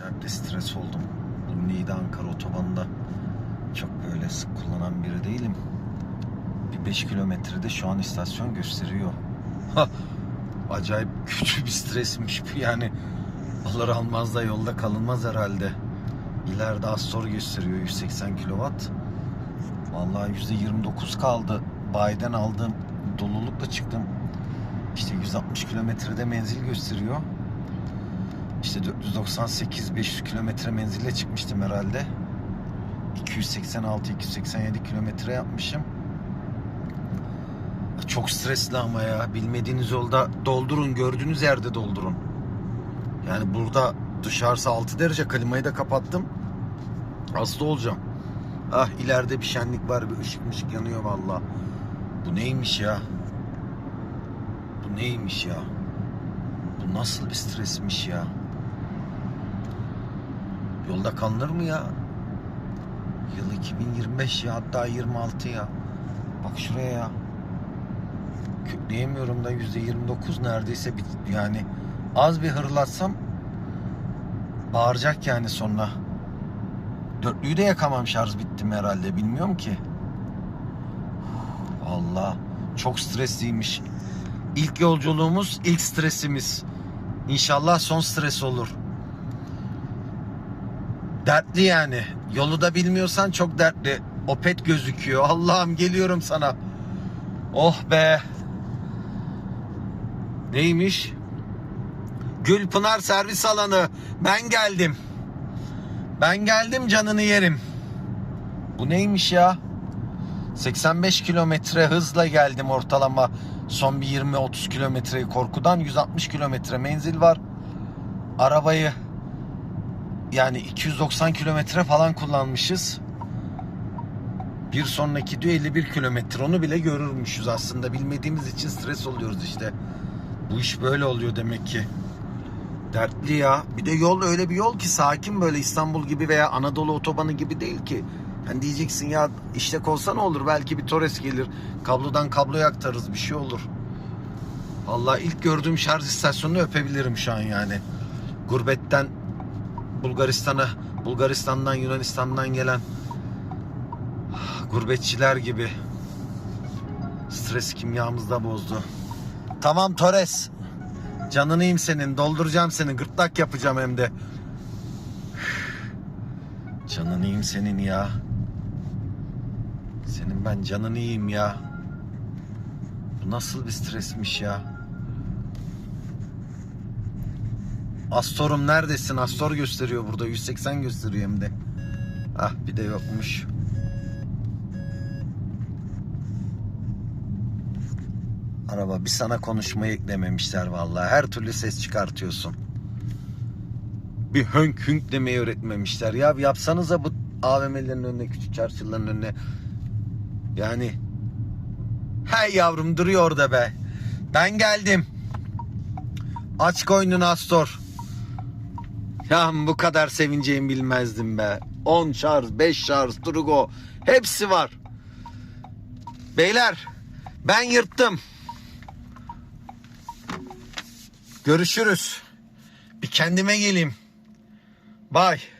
Özellikle stres oldum. Bu Niğde Ankara otobanında çok böyle sık kullanan biri değilim. Bir 5 kilometrede şu an istasyon gösteriyor. Acayip kötü bir stresmiş bu yani. Alır almaz da yolda kalınmaz herhalde. İleride Astor gösteriyor 180 kilowatt. Vallahi %29 kaldı. Bayiden aldığım dolulukla çıktım. İşte 160 kilometrede menzil gösteriyor. İşte 498-500 kilometre menzille çıkmıştım herhalde. 286-287 kilometre yapmışım. Çok stresli ama ya. Bilmediğiniz yolda doldurun, gördüğünüz yerde doldurun. Yani burada dışarısı 6 derece klimayı da kapattım. Hasta olacağım. Ah ileride bir şenlik var, bir ışık mışık yanıyor valla. Bu neymiş ya? Bu neymiş ya? Bu nasıl bir stresmiş ya? Yolda kalınır mı ya? Yıl 2025 ya hatta 26 ya. Bak şuraya ya. Kökleyemiyorum da %29 neredeyse bir, yani az bir hırlatsam bağıracak yani sonra. Dörtlüyü de yakamam şarj bittim herhalde bilmiyorum ki. Allah çok stresliymiş. İlk yolculuğumuz, ilk stresimiz. İnşallah son stres olur. Dertli yani. Yolu da bilmiyorsan çok dertli. Opet gözüküyor. Allah'ım geliyorum sana. Oh be. Neymiş? Gülpınar servis alanı. Ben geldim. Ben geldim canını yerim. Bu neymiş ya? 85 kilometre hızla geldim ortalama. Son bir 20-30 kilometreyi korkudan 160 kilometre menzil var. Arabayı yani 290 kilometre falan kullanmışız. Bir sonraki diyor 51 kilometre onu bile görürmüşüz aslında bilmediğimiz için stres oluyoruz işte. Bu iş böyle oluyor demek ki. Dertli ya. Bir de yol öyle bir yol ki sakin böyle İstanbul gibi veya Anadolu otobanı gibi değil ki. Hani diyeceksin ya işlek olsa ne olur belki bir Torres gelir. Kablodan kabloya aktarırız bir şey olur. Vallahi ilk gördüğüm şarj istasyonunu öpebilirim şu an yani. Gurbetten Bulgaristan'a, Bulgaristan'dan Yunanistan'dan gelen gurbetçiler gibi stres kimyamızı bozdu. Tamam Torres. Canını yiyeyim senin. Dolduracağım seni. Gırtlak yapacağım hem de. Canını yiyeyim senin ya. Senin ben canını yiyeyim ya. Bu nasıl bir stresmiş ya. Astor'um neredesin? Astor gösteriyor burada. 180 gösteriyor hem de. Ah bir de yokmuş. Araba bir sana konuşmayı eklememişler vallahi. Her türlü ses çıkartıyorsun. Bir hönk hünk demeyi öğretmemişler. Ya yapsanıza bu AVM'lerin önüne, küçük çarşıların önüne. Yani Hey yavrum duruyor orada be. Ben geldim. Aç koynunu Astor. Ya bu kadar sevineceğimi bilmezdim be. 10 şarj, 5 şarj, Turgo hepsi var. Beyler ben yırttım. Görüşürüz. Bir kendime geleyim. Bye.